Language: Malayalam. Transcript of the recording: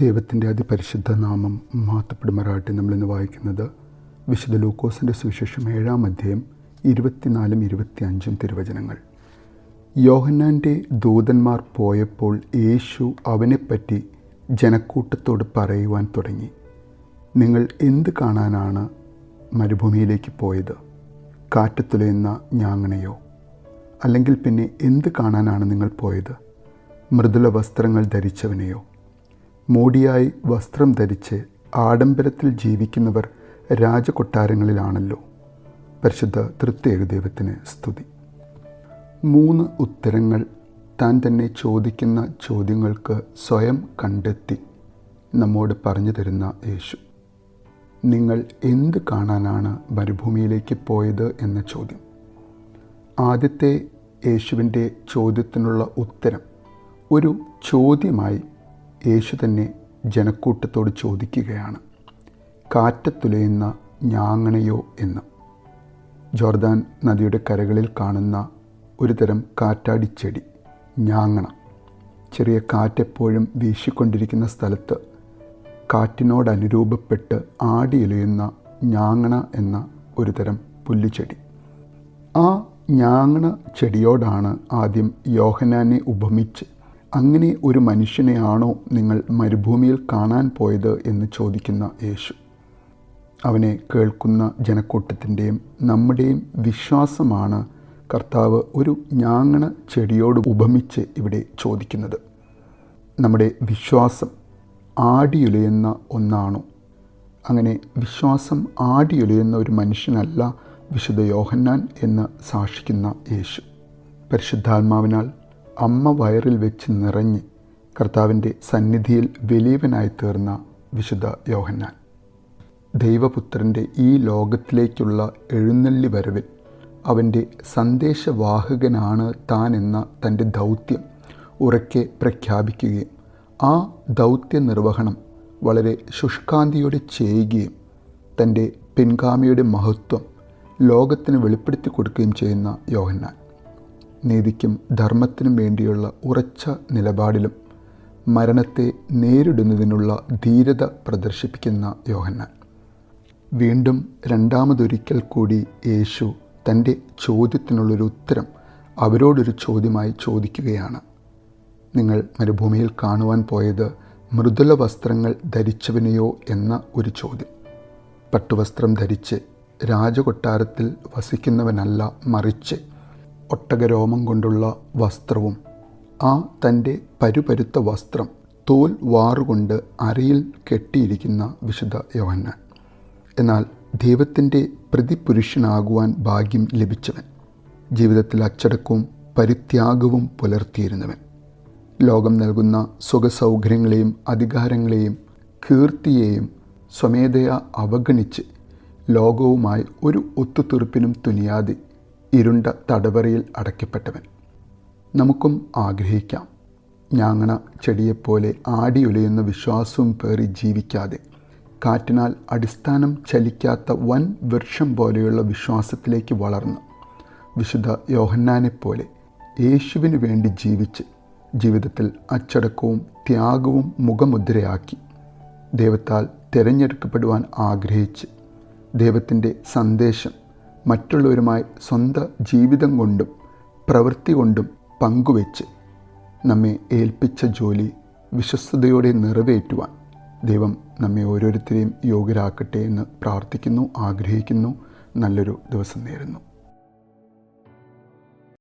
ദൈവത്തിന്റെ അതിപരിശുദ്ധ നാമം മാത്തപ്പെടുമാറാട്ടെ നമ്മളിന്ന് വായിക്കുന്നത് വിശുദ്ധ ലൂക്കോസിന്റെ സുവിശേഷം ഏഴാം അധ്യായം ഇരുപത്തിനാലും ഇരുപത്തിയഞ്ചും തിരുവചനങ്ങൾ. യോഹന്നാന്റെ ദൂതന്മാർ പോയപ്പോൾ യേശു അവനെപ്പറ്റി ജനക്കൂട്ടത്തോട് പറയുവാൻ തുടങ്ങി നിങ്ങൾ എന്ത് കാണാനാണ് മരുഭൂമിയിലേക്ക് പോയത്? കാറ്റത്തുലയുന്ന ഞാങ്ങണയോ? അല്ലെങ്കിൽ പിന്നെ എന്ത് കാണാനാണ് നിങ്ങൾ പോയത്? മൃദുല വസ്ത്രങ്ങൾ ധരിച്ചവനെയോ? മോടിയായി വസ്ത്രം ധരിച്ച് ആഡംബരത്തിൽ ജീവിക്കുന്നവർ രാജകൊട്ടാരങ്ങളിലാണല്ലോ. പരിശുദ്ധ തൃത്യേക ദൈവത്തിന് സ്തുതി. മൂന്ന് ഉത്തരങ്ങൾ താൻ തന്നെ ചോദിക്കുന്ന ചോദ്യങ്ങൾക്ക് സ്വയം കണ്ടെത്തി നമ്മോട് പറഞ്ഞു തരുന്ന യേശു. നിങ്ങൾ എന്ത് കാണാനാണ് മരുഭൂമിയിലേക്ക് പോയത് എന്ന ചോദ്യം. ആദ്യത്തെ യേശുവിന്റെ ചോദ്യത്തിനുള്ള ഉത്തരം ഒരു ചോദ്യമായി യേശു തന്നെ ജനക്കൂട്ടത്തോട് ചോദിക്കുകയാണ് കാറ്റത്തുലയുന്ന ഞാങ്ങണയോ എന്ന്? ജോർദാൻ നദിയുടെ കരകളിൽ കാണുന്ന ഒരു തരം കാറ്റാടിച്ചെടി ഞാങ്ങണ. ചെറിയ കാറ്റെപ്പോഴും വീശിക്കൊണ്ടിരിക്കുന്ന സ്ഥലത്ത് കാറ്റിനോടനുരൂപപ്പെട്ട് ആടിയിലയുന്ന ഞാങ്ങണ എന്ന ഒരു തരം പുല്ലുചെടി. ആ ഞാങ്ങണ ചെടിയോടാണ് ആദ്യം യോഹനാനെ ഉപമിച്ച് അങ്ങനെ ഒരു മനുഷ്യനെയാണോ നിങ്ങൾ മരുഭൂമിയിൽ കാണാൻ പോയത് എന്ന് ചോദിക്കുന്ന യേശു. അവനെ കേൾക്കുന്ന ജനക്കൂട്ടത്തിന്റെയും നമ്മുടെയും വിശ്വാസമാണ് കർത്താവ് ഒരു ഞാങ്ങണ ചെടിയോട് ഉപമിച്ച് ഇവിടെ ചോദിക്കുന്നത്. നമ്മുടെ വിശ്വാസം ആടിയുലയുന്ന ഒന്നാണോ? അങ്ങനെ വിശ്വാസം ആടിയുലയുന്ന ഒരു മനുഷ്യനല്ല വിശുദ്ധ യോഹന്നാൻ എന്ന് സാക്ഷിക്കുന്ന യേശു. പരിശുദ്ധാത്മാവിനാൽ അമ്മ വയറിൽ വെച്ച് നിറഞ്ഞ് കർത്താവിന്റെ സന്നിധിയിൽ വലിയവനായി തീർന്ന വിശുദ്ധ യോഹന്നാൻ. ദൈവപുത്രന്റെ ഈ ലോകത്തിലേക്കുള്ള എഴുന്നള്ളി വരവിൽ അവന്റെ സന്ദേശവാഹകനാണ് താൻ എന്ന തന്റെ ദൗത്യം ഉറക്കെ പ്രഖ്യാപിക്കുകയും ആ ദൗത്യ നിർവഹണം വളരെ ശുഷ്കാന്തിയോടെ ചെയ്യുകയും തന്റെ പിൻഗാമിയുടെ മഹത്വം ലോകത്തിന് വെളിപ്പെടുത്തി കൊടുക്കുകയും ചെയ്യുന്ന യോഹന്നാൻ. നീതിക്കും ധർമ്മത്തിനും വേണ്ടിയുള്ള ഉറച്ച നിലപാടിലും മരണത്തെ നേരിടുന്നതിനുള്ള ധീരത പ്രദർശിപ്പിക്കുന്ന യോഹന്നാൻ. വീണ്ടും രണ്ടാമതൊരിക്കൽ കൂടി യേശു തന്റെ ചോദ്യത്തിനുള്ളൊരു ഉത്തരം അവരോടൊരു ചോദ്യമായി ചോദിക്കുകയാണ്. നിങ്ങൾ മരുഭൂമിയിൽ കാണുവാൻ പോയത് മൃദുല വസ്ത്രങ്ങൾ ധരിച്ചവനെയോ എന്ന ഒരു ചോദ്യം. പട്ടുവസ്ത്രം ധരിച്ച് രാജകൊട്ടാരത്തിൽ വസിക്കുന്നവനല്ല മറിച്ച് ഒട്ടകരോമം കൊണ്ടുള്ള വസ്ത്രവും ആ തന്റെ പരുപരുത്ത വസ്ത്രം തോൽ വാറുകൊണ്ട് അരയിൽ കെട്ടിയിരിക്കുന്ന വിശുദ്ധ യോഹന്നാൻ. എന്നാൽ ദൈവത്തിന്റെ പ്രതിപുരുഷനാകുവാൻ ഭാഗ്യം ലഭിച്ചവൻ ജീവിതത്തിൽ അച്ചടക്കവും പരിത്യാഗവും പുലർത്തിയിരുന്നവൻ. ലോകം നൽകുന്ന സുഖസൗകര്യങ്ങളെയും അധികാരങ്ങളെയും കീർത്തിയെയും സ്വമേധയാ അവഗണിച്ച് ലോകവുമായി ഒരു ഒത്തുതീർപ്പിനും തുനിയാതെ ഇരുണ്ട തടവറയിൽ അടയ്ക്കപ്പെട്ടവൻ. നമുക്കും ആഗ്രഹിക്കാം. ഞാങ്ങണ ചെടിയെപ്പോലെ ആടിയുലയുന്ന വിശ്വാസവും പേറി ജീവിക്കാതെ കാറ്റിനാൽ അടിസ്ഥാനം ചലിക്കാത്ത വൻ വൃക്ഷം പോലെയുള്ള വിശ്വാസത്തിലേക്ക് വളർന്ന് വിശുദ്ധ യോഹന്നാനെപ്പോലെ യേശുവിന് വേണ്ടി ജീവിച്ച് ജീവിതത്തിൽ അച്ചടക്കവും ത്യാഗവും മുഖമുദ്രയാക്കി ദൈവത്താൽ തിരഞ്ഞെടുക്കപ്പെടുവാൻ ആഗ്രഹിച്ച് ദൈവത്തിന്റെ സന്ദേശം മറ്റുള്ളവരുമായി സ്വന്തം ജീവിതം കൊണ്ടും പ്രവൃത്തി കൊണ്ടും പങ്കുവെച്ച് നമ്മെ ഏൽപ്പിച്ച ജോലി വിശ്വസ്തയോടെ നിറവേറ്റുവാൻ ദൈവം നമ്മെ ഓരോരുത്തരെയും യോഗ്യരാക്കട്ടെ എന്ന് പ്രാർത്ഥിക്കുന്നു ആഗ്രഹിക്കുന്നു. നല്ലൊരു ദിവസം നേരുന്നു.